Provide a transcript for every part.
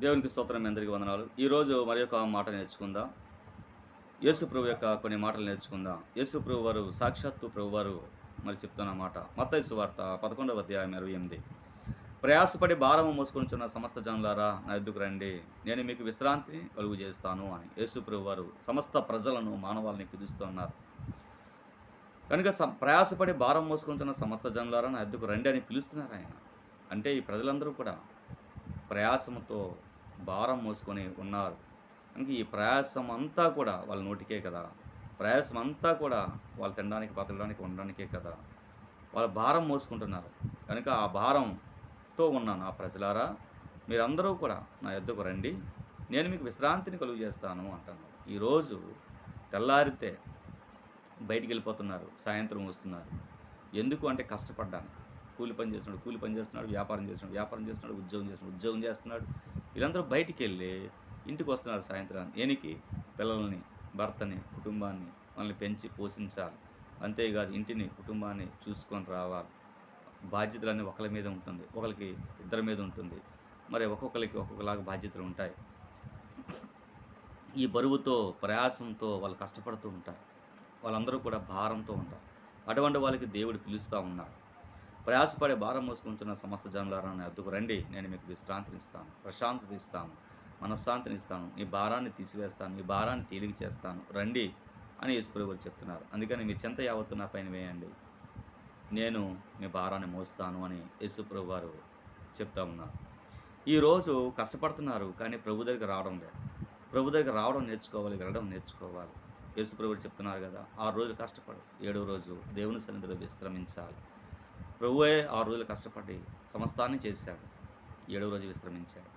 దేవునికి స్తోత్రం మీ అందరికీ వందనాలు. ఈరోజు మరి యొక్క మాట నేర్చుకుందాం. యేసు ప్రభు యొక్క కొన్ని మాటలు నేర్చుకుందాం. యేసు ప్రభు వారు సాక్షాత్తు ప్రభు వారు మరి చెప్తున్న మాట. మత్తైసు వార్త పదకొండవ అధ్యాయం ఇరవై ఎనిమిది. ప్రయాసపడి భారము మోసుకొనిచున్న సమస్త జనులారా నా ఎద్దుకు రండి. నేను మీకు విశ్రాంతిని కలుగు చేస్తాను అని యేసు ప్రభు వారు సమస్త ప్రజలను మానవాళ్ళని పిలుస్తున్నారు కనుక స- ప్రయాసపడి భారం మోసుకుంటున్న సమస్త జనులారా నా ఎద్దుకు రండి అని పిలుస్తున్నారు ఆయన. అంటే ఈ ప్రజలందరూ కూడా ప్రయాసంతో భారం మోసుకొని ఉన్నారు. కనుక ఈ ప్రయాసం అంతా కూడా వాళ్ళ నోటికే కదా. ప్రయాసం అంతా కూడా వాళ్ళు తినడానికి బతకడానికి ఉండడానికే కదా. వాళ్ళ భారం మోసుకుంటున్నారు. కనుక ఆ భారంతో ఉన్నాను ఆ ప్రజలారా మీరందరూ కూడా నా ఎద్దుకు రండి. నేను మీకు విశ్రాంతిని కలుగు చేస్తాను అంటున్నాను ఈరోజు తెల్లారితే బయటికి వెళ్ళిపోతున్నారు. సాయంత్రం వస్తున్నారు. ఎందుకు అంటే కష్టపడ్డానికి. కూలి పని చేస్తున్నాడు కూలి పని చేస్తున్నాడు వ్యాపారం చేస్తున్నాడు వ్యాపారం చేస్తున్నాడు ఉద్యోగం చేస్తున్నాడు ఉద్యోగం చేస్తున్నాడు వీళ్ళందరూ బయటికి వెళ్ళి ఇంటికి వస్తున్నారు సాయంత్రం ఏనికి? పిల్లల్ని భర్తని కుటుంబాన్ని వాళ్ళని పెంచి పోషించాలి. అంతేకాదు ఇంటిని కుటుంబాన్ని చూసుకొని రావాలి. బాధ్యతలన్నీ ఒకరి మీద ఉంటుంది. ఒకరికి ఇద్దరి మీద ఉంటుంది. మరి ఒక్కొక్కరికి ఒక్కొక్కలాగా బాధ్యతలు ఉంటాయి. ఈ బరువుతో ప్రయాసంతో వాళ్ళు కష్టపడుతూ ఉంటారు. వాళ్ళందరూ కూడా భారంతో ఉంటారు. అటువంటి వాళ్ళకి దేవుడు పిలుస్తూ ఉన్నారు ప్రయాసపడే భారం మోసుకుంటున్న సమస్త జనులారా అద్దుకు రండి. నేను మీకు విశ్రాంతిని ఇస్తాను ప్రశాంతత ఇస్తాను మనశ్శాంతిని ఇస్తాను మీ భారాన్ని తీసివేస్తాను మీ భారాన్ని తేలిక చేస్తాను. రండి అని యేసుప్రభు చెప్తున్నారు. అందుకని మీ చింత యావత్తు నా పైన వేయండి. నేను మీ భారాన్ని మోస్తాను అని యేసుప్రభు వారు చెప్తా ఉన్నారు. ఈరోజు కష్టపడుతున్నారు కానీ ప్రభు దగ్గరికి రావడం లేదు. ప్రభు దగ్గర రావడం నేర్చుకోవాలి వెళ్ళడం నేర్చుకోవాలి. యేసుప్రభు చెప్తున్నారు కదా ఆరు రోజులు కష్టపడు ఏడవ రోజు దేవుని సన్నిధిలో విశ్రమించాలి. ప్రభువే ఆరు రోజులు కష్టపడి సమస్తాన్ని చేశాడు. ఏడవ రోజు విశ్రమించాడు.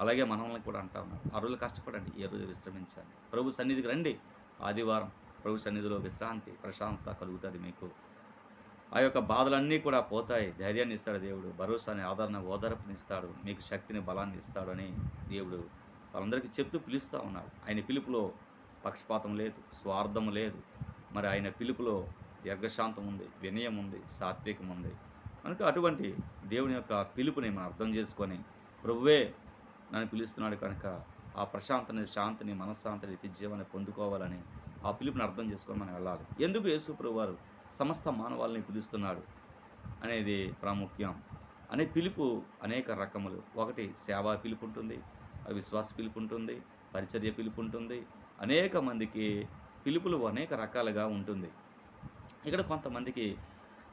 అలాగే మనల్ని కూడా అంటా ఉన్నారు. ఆరు రోజులు కష్టపడండి ఏ రోజు విశ్రమించండి ప్రభు సన్నిధికి రండి. ఆదివారం ప్రభు సన్నిధిలో విశ్రాంతి ప్రశాంతత కలుగుతుంది మీకు. ఆ యొక్క బాధలన్నీ కూడా పోతాయి. ధైర్యాన్ని ఇస్తాడు దేవుడు. భరోసాని ఆదరణ ఓదార్పునిస్తాడు మీకు శక్తిని బలాన్ని ఇస్తాడు అని దేవుడు వాళ్ళందరికీ చెప్తూ పిలుస్తూ ఉన్నాడు. ఆయన పిలుపులో పక్షపాతం లేదు స్వార్థం లేదు. మరి ఆయన పిలుపులో దీర్ఘశాంతం ఉంది వినయం ఉంది సాత్వికం ఉంది. కనుక అటువంటి దేవుని యొక్క పిలుపుని మనం అర్థం చేసుకొని ప్రభువే నన్ను పిలుస్తున్నాడు కనుక ఆ ప్రశాంతని శాంతిని మనశ్శాంతిని నిత్యజీవాన్ని పొందుకోవాలని ఆ పిలుపుని అర్థం చేసుకొని మనం వెళ్ళాలి. ఎందుకు యేసు ప్రభు వారు సమస్త మానవాళ్ళని పిలుస్తున్నాడు అనేది ప్రాముఖ్యం. అనే పిలుపు అనేక రకములు. ఒకటి సేవా పిలుపు ఉంటుంది విశ్వాస పిలుపు ఉంటుంది పరిచర్య పిలుపు ఉంటుంది అనేక మందికి పిలుపులు అనేక రకాలుగా ఉంటుంది. ఇక్కడ కొంతమందికి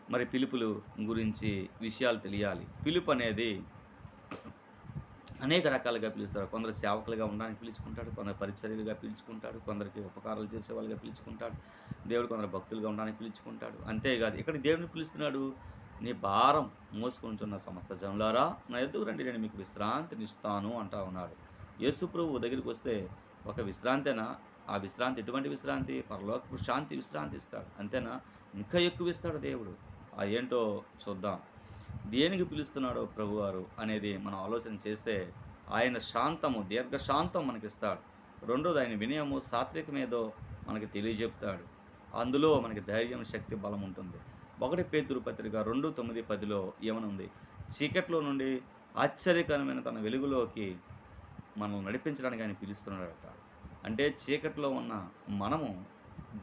మరి పిలుపులు గురించి విషయాలు తెలియాలి. పిలుపు అనేది అనేక రకాలుగా పిలుస్తారు. కొందరు సేవకులుగా ఉండడానికి పిలుచుకుంటాడు కొందరు పరిచర్యలుగా పిలుచుకుంటాడు కొందరికి ఉపకారాలు చేసే వాళ్ళుగా పిలుచుకుంటాడు దేవుడు కొందరు భక్తులుగా ఉండడానికి పిలుచుకుంటాడు. అంతేకాదు ఇక్కడ దేవుడిని పిలుస్తున్నాడు నీ భారం మోసుకుంటున్న సమస్త జనులారా నా ఎద్దుకు రండి నేను మీకు విశ్రాంతిని ఇస్తాను అంటా ఉన్నాడు. యేసు దగ్గరికి వస్తే ఒక విశ్రాంతేనా? ఆ విశ్రాంతి ఎటువంటి విశ్రాంతి? పరలోకపు శాంతి విశ్రాంతి ఇస్తాడు అంతేనా? ఇంకా ఎక్కువ ఇస్తాడు దేవుడు. ఆ ఏంటో చూద్దాం. దేనికి పిలుస్తున్నాడో ప్రభువారు అనేది మనం ఆలోచన చేస్తే ఆయన శాంతము దీర్ఘశాంతం మనకిస్తాడు. రెండోది ఆయన వినయము సాత్వికమేదో మనకి తెలియజెప్తాడు. అందులో మనకి ధైర్యం శక్తి బలం ఉంటుంది. ఒకటి పేతురు పత్రిక రెండు తొమ్మిది పదిలో ఏమనుంది? చీకట్లో నుండి ఆశ్చర్యకరమైన తన వెలుగులోకి మనల్ని నడిపించడానికి ఆయన పిలుస్తున్నాడట. అంటే చీకట్లో ఉన్న మనము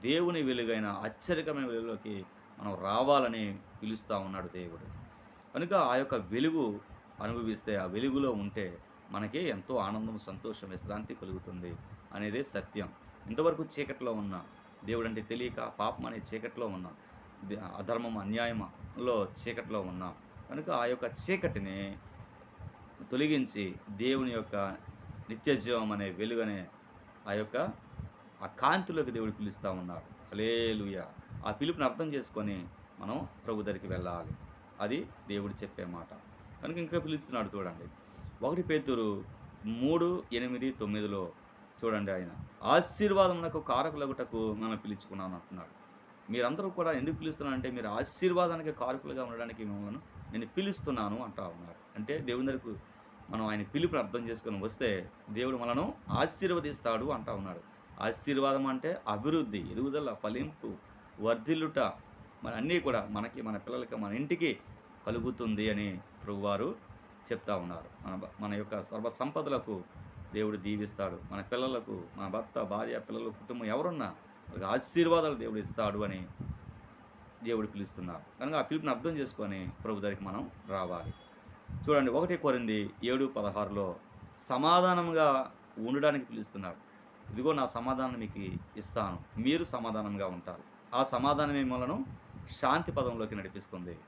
దేవుని వెలుగైన ఆశ్చర్యకరమైన వెలుగులోకి మనం రావాలని పిలుస్తూ ఉన్నాడు దేవుడు. కనుక ఆ యొక్క వెలుగు అనుభవిస్తే ఆ వెలుగులో ఉంటే మనకి ఎంతో ఆనందం సంతోషం విశ్రాంతి కలుగుతుంది అనేదే సత్యం. ఇంతవరకు చీకట్లో ఉన్న దేవుడు అంటే తెలియక పాపం అనే చీకట్లో ఉన్న అధర్మం అన్యాయంలో చీకట్లో ఉన్నాం కనుక ఆ యొక్క చీకటిని తొలగించి దేవుని యొక్క నిత్యజీవం అనే వెలుగనే ఆ యొక్క ఆ కాంతిలోకి దేవుడు పిలుస్తూ ఉన్నాడు. అలేలుయా ఆ పిలుపుని అర్థం చేసుకొని మనం ప్రభు దగ్గరికి వెళ్ళాలి. అది దేవుడు చెప్పే మాట. కనుక ఇంకా పిలుస్తున్నాడు చూడండి. ఒకటి పేతురు మూడు ఎనిమిది తొమ్మిదిలో చూడండి ఆయన. ఆశీర్వాదమునకు కారకులగుటకు మనం పిలుచుకున్నాను అంటున్నాడు. మీరందరూ కూడా ఎందుకు పిలుస్తున్నారంటే మీరు ఆశీర్వాదానికి కారకులుగా ఉండడానికి మిమ్మల్ని నేను పిలుస్తున్నాను అంటా ఉన్నాడు అంటే దేవుని దగ్గరకు మనం ఆయన పిలుపుని అర్థం చేసుకొని వస్తే దేవుడు మనను ఆశీర్వదిస్తాడు అంటా ఉన్నాడు. ఆశీర్వాదం అంటే అభివృద్ధి ఎదుగుదల ఫలింపు వర్ధిల్లుట మన అన్నీ కూడా మనకి మన పిల్లలకి మన ఇంటికి కలుగుతుంది అని ప్రభువారు చెప్తా ఉన్నారు. మన మన యొక్క సర్వ సంపదలకు దేవుడు దీవిస్తాడు. మన పిల్లలకు మన భర్త భార్య పిల్లలు కుటుంబం ఎవరున్నా వాళ్ళకి ఆశీర్వాదాలు దేవుడు ఇస్తాడు అని దేవుడు పిలుస్తున్నారు. కనుక ఆ పిలుపుని అర్థం చేసుకొని ప్రభు దగ్గరికి మనం రావాలి. చూడండి ఒకటి కోరింది ఏడు పదహారులో సమాధానంగా ఉండడానికి పిలుస్తున్నాడు ఇదిగో నా సమాధానం మీకు ఇస్తాను. మీరు సమాధానంగా ఉంటారు. ఆ సమాధానం మిమ్మల్ని శాంతి పదంలోకి నడిపిస్తుంది.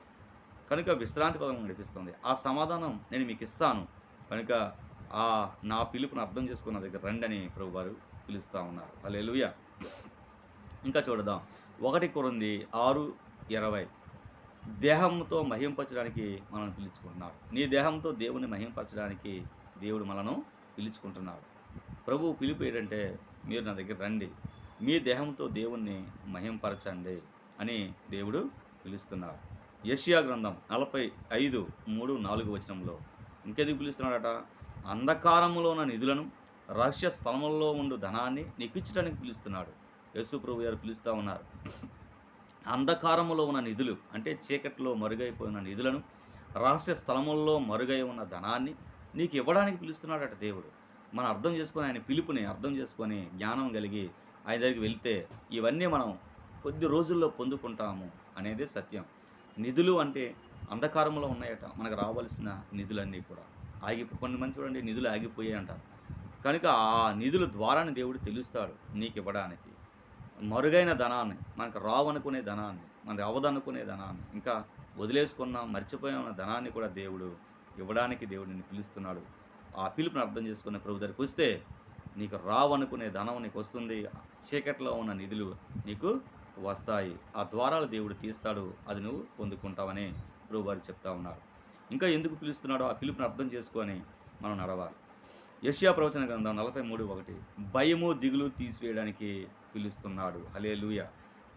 కనుక విశ్రాంతి పదం నడిపిస్తుంది. ఆ సమాధానం నేను మీకు ఇస్తాను. కనుక ఆ నా పిలుపును అర్థం చేసుకున్న దగ్గర రండి అని ప్రభు వారు పిలుస్తూ ఉన్నారు. అలెలుయ ఇంకా చూడదాం. ఒకటి కొరింది ఆరు ఇరవై. దేహంతో మహింపరచడానికి మనల్ని పిలుచుకుంటున్నాడు నీ దేహంతో దేవుని మహింపరచడానికి దేవుడు మనను పిలుచుకుంటున్నాడు. ప్రభు పిలుపు ఏంటంటే మీరు నా దగ్గర రండి. మీ దేహంతో దేవుణ్ణి మహింపరచండి అని దేవుడు పిలుస్తున్నాడు యషియా గ్రంథం నలభై ఐదు మూడు నాలుగు వచనంలో ఇంకెందుకు పిలుస్తున్నాడట? అంధకారంలో ఉన్న నిధులను రహస్య స్థలముల్లో ఉండు ధనాన్ని నీకు ఇచ్చడానికి పిలుస్తున్నాడు. యేసు ప్రభు గారు పిలుస్తూ ఉన్నారు. అంధకారంలో ఉన్న నిధులు అంటే చీకట్లో మరుగైపోయిన నిధులను రహస్య స్థలముల్లో మరుగై ఉన్న ధనాన్ని నీకు ఇవ్వడానికి పిలుస్తున్నాడట దేవుడు. మనం అర్థం చేసుకొని ఆయన పిలుపుని అర్థం చేసుకొని జ్ఞానం కలిగి ఆయన దగ్గరికి వెళ్తే ఇవన్నీ మనం కొద్ది రోజుల్లో పొందుకుంటాము అనేది సత్యం. నిధులు అంటే అంధకారంలో ఉన్నాయట మనకు రావాల్సిన నిధులన్నీ కూడా. ఆగి కొన్ని మంది చూడండి నిధులు ఆగిపోయాయి అంటారు కనుక ఆ నిధుల ద్వారానే దేవుడు తెలుస్తాడు నీకు ఇవ్వడానికి. మరుగైన ధనాన్ని మనకు రావనుకునే ధనాన్ని మనకు అవదనుకునే ధనాన్ని ఇంకా వదిలేసుకున్న మర్చిపోయా ఉన్న ధనాన్ని కూడా దేవుడు ఇవ్వడానికి దేవుడు నిన్ను పిలుస్తున్నాడు. ఆ పిలుపుని అర్థం చేసుకున్న ప్రభు దగ్గరికి వస్తే నీకు రావనుకునే ధనం నీకు వస్తుంది చీకట్లో ఉన్న నిధులు నీకు వస్తాయి. ఆ ద్వారాలు దేవుడు తీస్తాడు అది నువ్వు పొందుకుంటావని ప్రభువారు చెప్తా ఉన్నాడు ఇంకా ఎందుకు పిలుస్తున్నాడో ఆ పిలుపుని అర్థం చేసుకొని మనం నడవాలి. యష్యా ప్రవచన గ్రంథం నలభై మూడు ఒకటి. భయము దిగులు తీసివేయడానికి పిలుస్తున్నాడు. హలే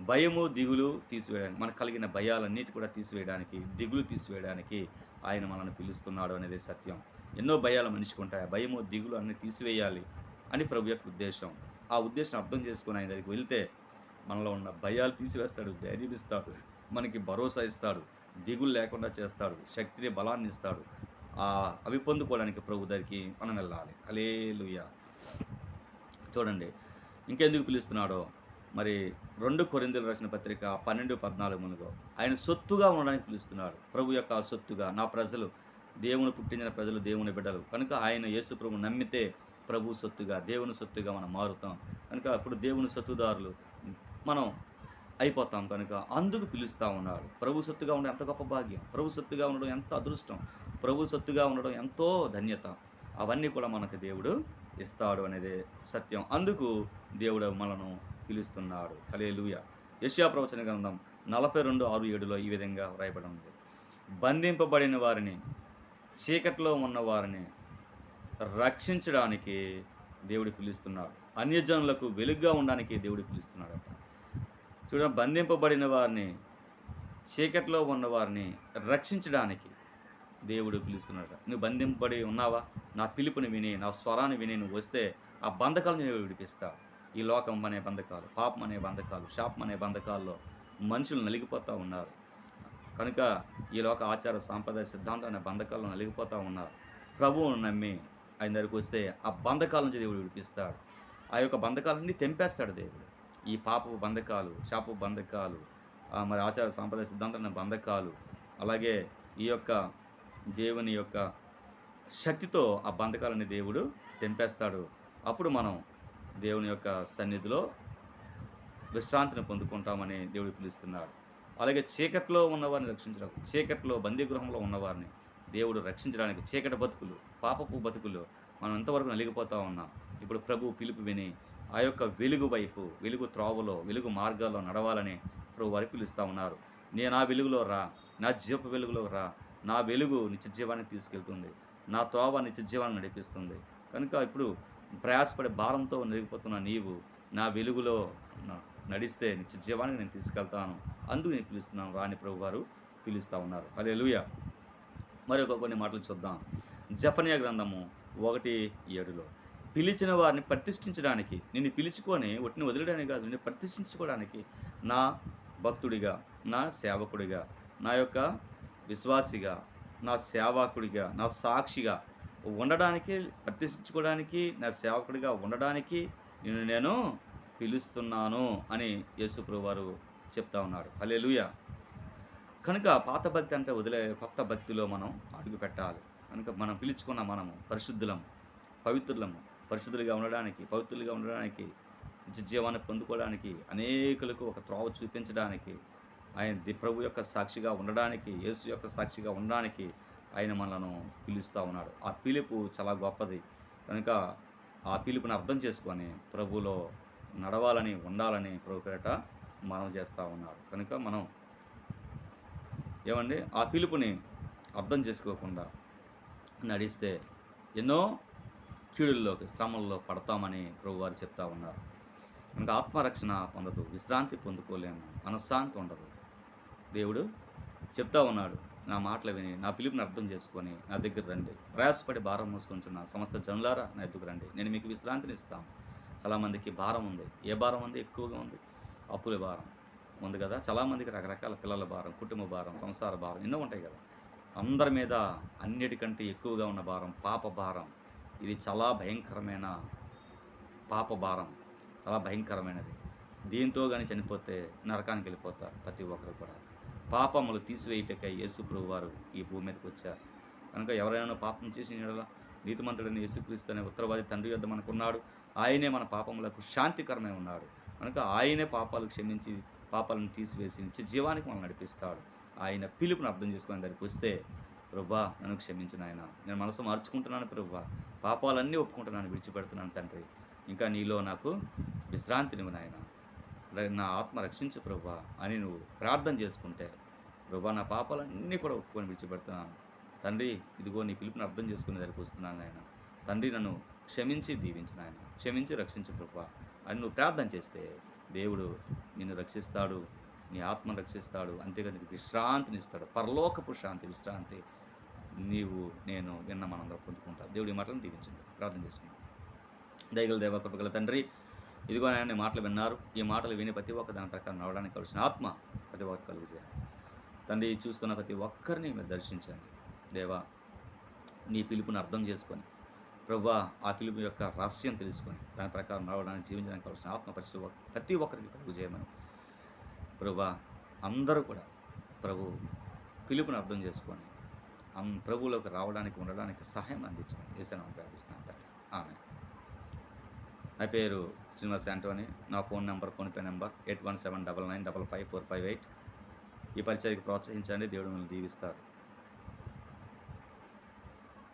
భయము దిగులు తీసివేయడానికి మనకు కలిగిన భయాలన్నిటి కూడా తీసివేయడానికి దిగులు తీసివేయడానికి ఆయన మనల్ని పిలుస్తున్నాడు అనేది సత్యం. ఎన్నో భయాలు మనిషికి ఉంటాయి. ఆ భయము దిగులు అన్ని తీసివేయాలి. అని ప్రభు యొక్క ఉద్దేశం. ఆ ఉద్దేశం అర్థం చేసుకుని ఆయన దగ్గరికి వెళ్తే మనలో ఉన్న భయాలు తీసివేస్తాడు ధైర్యం ఇస్తాడు మనకి భరోసా ఇస్తాడు దిగులు లేకుండా చేస్తాడు శక్తిని బలాన్ని ఇస్తాడు. ఆ అవి పొందుకోవడానికి ప్రభు దగ్గరికి మనం వెళ్ళాలి. అలేలుయ చూడండి ఇంకెందుకు పిలుస్తున్నాడో? మరి రెండు కొరిందులు రచన పత్రిక పన్నెండు పద్నాలుగు మునుగో. ఆయన సొత్తుగా ఉండడానికి పిలుస్తున్నాడు. ప్రభు యొక్క ఆ సొత్తుగా నా ప్రజలు దేవుని పుట్టించిన ప్రజలు దేవుని బిడ్డలు. కనుక ఆయన యేసు ప్రభు నమ్మితే ప్రభు సొత్తుగా దేవుని సొత్తుగా మనం మారుతాం. కనుక అప్పుడు దేవుని సొత్తుదారులు మనం అయిపోతాం కనుక అందుకు పిలుస్తూ ఉన్నాడు ప్రభు సొత్తుగా ఉండడం ఎంత గొప్ప భాగ్యం. ప్రభు సొత్తుగా ఉండడం ఎంత అదృష్టం. ప్రభు సొత్తుగా ఉండడం ఎంతో ధన్యత. అవన్నీ కూడా మనకు దేవుడు ఇస్తాడు అనేది సత్యం. అందుకు దేవుడు మనను పిలుస్తున్నాడు. అలే లూయ యశ్యా ప్రవచన గ్రంథం నలభై రెండు ఆరు ఏడులో ఈ విధంగా వ్రాయబడి ఉంది. బంధింపబడిన వారిని చీకట్లో ఉన్న వారిని రక్షించడానికి దేవుడు పిలుస్తున్నాడు. అన్యజనులకు వెలుగుగా ఉండడానికి దేవుడు పిలుస్తున్నాడు చూడండి బంధింపబడిన వారిని చీకట్లో ఉన్న వారిని రక్షించడానికి దేవుడు పిలుస్తున్నాడు నువ్వు బంధింపబడి ఉన్నావా? నా పిలుపుని విని నా స్వరాన్ని విని నువ్వు వస్తే ఆ బంధకాలను నేను విడిపిస్తా. ఈ లోకం అనే బంధకాలు పాపం అనే బంధకాలు శాపం అనే బంధకాల్లో మనుషులు నలిగిపోతూ ఉన్నారు. కనుక ఈ లోక ఆచార సాంప్రదాయ సిద్ధాంతం అనే బంధకాల్లో నలిగిపోతూ ఉన్నారు. ప్రభువును నమ్మి ఆయన దగ్గరికి వస్తే ఆ బంధకాల నుంచి దేవుడు విడిపిస్తాడు. ఆ యొక్క బంధకాలన్నీ తెంపేస్తాడు దేవుడు. ఈ పాపపు బంధకాలు శాపపు బంధకాలు ఆ మరి ఆచార సాంప్రదాయ సిద్ధాంతం అనే బంధకాలు అలాగే ఈ యొక్క దేవుని యొక్క శక్తితో ఆ బంధకాలని దేవుడు తెంపేస్తాడు. అప్పుడు మనం దేవుని యొక్క సన్నిధిలో విశ్రాంతిని పొందుకుంటామని దేవుడు పిలుస్తున్నాడు. అలాగే చీకట్లో ఉన్నవారిని రక్షించడం చీకట్లో బందీగృహంలో ఉన్నవారిని దేవుడు రక్షించడానికి చీకటి బతుకులు పాపపు బతుకులు మనం ఎంతవరకు నలిగిపోతూ ఉన్నాం. ఇప్పుడు ప్రభు పిలుపు విని ఆ యొక్క వెలుగు వైపు వెలుగు త్రోవలో వెలుగు మార్గాల్లో నడవాలని ప్రభు వారు పిలుస్తూ ఉన్నారు. నేను నా వెలుగులో రా నా జీవపు వెలుగులో రా నా వెలుగు నిత్యజీవానికి తీసుకెళ్తుంది నా త్రోవ నిత్యజీవాన్ని నడిపిస్తుంది. కనుక ఇప్పుడు ప్రయాసపడే భారంతో నలిగిపోతున్న నీవు నా వెలుగులో న- నడిస్తే నిత్యజీవానికి నేను తీసుకెళ్తాను. అందుకు నేను పిలుస్తున్నాను. రాని ప్రభు గారు పిలుస్తూ ఉన్నారు. అలే మరొక కొన్ని మాటలు చూద్దాం. జఫనియా గ్రంథము ఒకటి ఏడులో పిలిచిన వారిని ప్రతిష్ఠించడానికి నిన్ను పిలుచుకొని ఒట్టిని వదిలేయడానికి కాదు నిన్ను ప్రతిష్ఠించుకోవడానికి నా భక్తుడిగా నా సేవకుడిగా నా యొక్క విశ్వాసిగా నా సేవకుడిగా నా సాక్షిగా ఉండడానికి ప్రతిష్ఠించుకోవడానికి నా సేవకుడిగా ఉండడానికి నిన్ను నేను పిలుస్తున్నాను అని యేసుప్రభు వారు చెప్తా ఉన్నాడు హల్లెలూయా. కనుక పాత భక్తి అంటే వదిలే కొత్త భక్తిలో మనం అడుగు పెట్టాలి. కనుక మనం పిలుచుకున్న మనము పరిశుద్ధులము పవిత్రులము పరిశుద్ధులుగా ఉండడానికి పవిత్రులుగా ఉండడానికి జీవాన్ని పొందుకోవడానికి అనేకులకు ఒక త్రోవ చూపించడానికి ఆయన ది- ప్రభు యొక్క సాక్షిగా ఉండడానికి యేసు యొక్క సాక్షిగా ఉండడానికి ఆయన మనలను పిలుస్తూ ఉన్నాడు. ఆ పిలుపు చాలా గొప్పది. కనుక ఆ పిలుపుని అర్థం చేసుకొని ప్రభులో నడవాలని ఉండాలని ప్రభు పేరట మనం చేస్తూ ఉన్నాడు. కనుక మనం ఏమండి? ఆ పిలుపుని అర్థం చేసుకోకుండా నడిస్తే ఎన్నో కీడుల్లోకి శ్రమల్లో పడతామని ప్రభువారు చెప్తా ఉన్నారు. ఇంకా ఆత్మరక్షణ పొందదు విశ్రాంతి పొందుకోలేము మనశ్శాంతి ఉండదు. దేవుడు చెప్తా ఉన్నాడు నా మాటలు విని నా పిలుపుని అర్థం చేసుకొని నా దగ్గర రండి. ప్రయాసపడి భారం మోసుకుంటున్న సమస్త జనులారా నా ఎద్దుకు రండి. నేను మీకు విశ్రాంతిని ఇస్తాను చాలామందికి భారం ఉంది. ఏ భారం ఉంది? ఎక్కువగా ఉంది. అప్పుల భారం. ఉంది కదా? చాలామందికి రకరకాల పిల్లల భారం కుటుంబ భారం సంసార భారం ఎన్నో ఉంటాయి కదా? అందరి మీద అన్నిటికంటే ఎక్కువగా ఉన్న భారం పాప భారం. ఇది చాలా భయంకరమైన పాప భారం. చాలా భయంకరమైనది. దీంతో కానీ చనిపోతే నరకానికి వెళ్ళిపోతారు ప్రతి ఒక్కరు కూడా. పాపములు తీసివేయటకై యేసుప్రభు వారు ఈ భూమి మీదకి వచ్చారు. కనుక ఎవరైనా పాపం చేసిన నీతిమంతుడని యేసుక్రీస్తునే ఉత్తరవాది తండ్రి యొద్ద మనకున్నాడు. ఆయనే మన పాపములకు శాంతికరమై ఉన్నాడు. కనుక ఆయనే పాపాలు క్షమించి పాపాలను తీసివేసి నిత్య జీవానికి మనం నడిపిస్తాడు. ఆయన పిలుపుని అర్థం చేసుకుని దానికి వస్తే ప్రభా నన్ను క్షమించిన ఆయన నేను మనసు మార్చుకుంటున్నాను ప్రభా. పాపాలన్నీ ఒప్పుకుంటున్నాను విడిచిపెడుతున్నాను తండ్రి. ఇంకా నీలో నాకు విశ్రాంతిని నాయన. నా ఆత్మ రక్షించు ప్రభా అని నువ్వు ప్రార్థన చేసుకుంటే ప్రభా నా పాపాలన్నీ కూడా ఒప్పుకొని విడిచిపెడుతున్నాను. తండ్రి ఇదిగో నీ పిలుపుని అర్థం చేసుకునే దగ్గరికి వస్తున్నాను ఆయన తండ్రి నన్ను క్షమించి దీవించిన ఆయన క్షమించి రక్షించు ప్రభా అని నువ్వు ప్రార్థన చేస్తే దేవుడు నిన్ను రక్షిస్తాడు నీ ఆత్మను రక్షిస్తాడు అంతేకాదు నీకు విశ్రాంతిని ఇస్తాడు. పరలోకపు శాంతి విశ్రాంతి నీవు నేను విన్న మనందరం పొందుకుంటా. దేవుడి మాటలను దీవించండి. ప్రార్థన చేసుకుంటాం దయగల దేవ కృపగల తండ్రి ఇదిగో ఆయన మాటలు విన్నారు. ఈ మాటలు విని ప్రతి ఒక్క దాని ప్రకారం నడవడానికి కలిసిన ఆత్మ ప్రతి ఒక్కరు కలుగు చేయండి తండ్రి చూస్తున్న ప్రతి ఒక్కరిని మీరు దర్శించండి. దేవా నీ పిలుపుని అర్థం చేసుకొని ప్రభా ఆ పిలుపు యొక్క రహస్యం తెలుసుకొని దాని ప్రకారం నడవడానికి జీవించడానికి కావాల్సిన ఆత్మ పరిస్థితి ప్రతి ఒక్కరికి కలుగు చేయమని ప్రభా అందరూ కూడా ప్రభు పిలుపుని అర్థం చేసుకొని ప్రభువులోకి రావడానికి ఉండడానికి సహాయం అందించమని ఏసాను ప్రార్థిస్తున్నాను తండ్రి. ఆమె నా పేరు శ్రీనివాస్ యాంటోని. నా phone number PhonePe number eight one seven double nine double five four five eight. ఈ పరిచయకి ప్రోత్సహించండి. దేవుడు మిమ్మల్ని దీవిస్తారు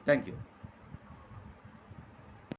థ్యాంక్ యూ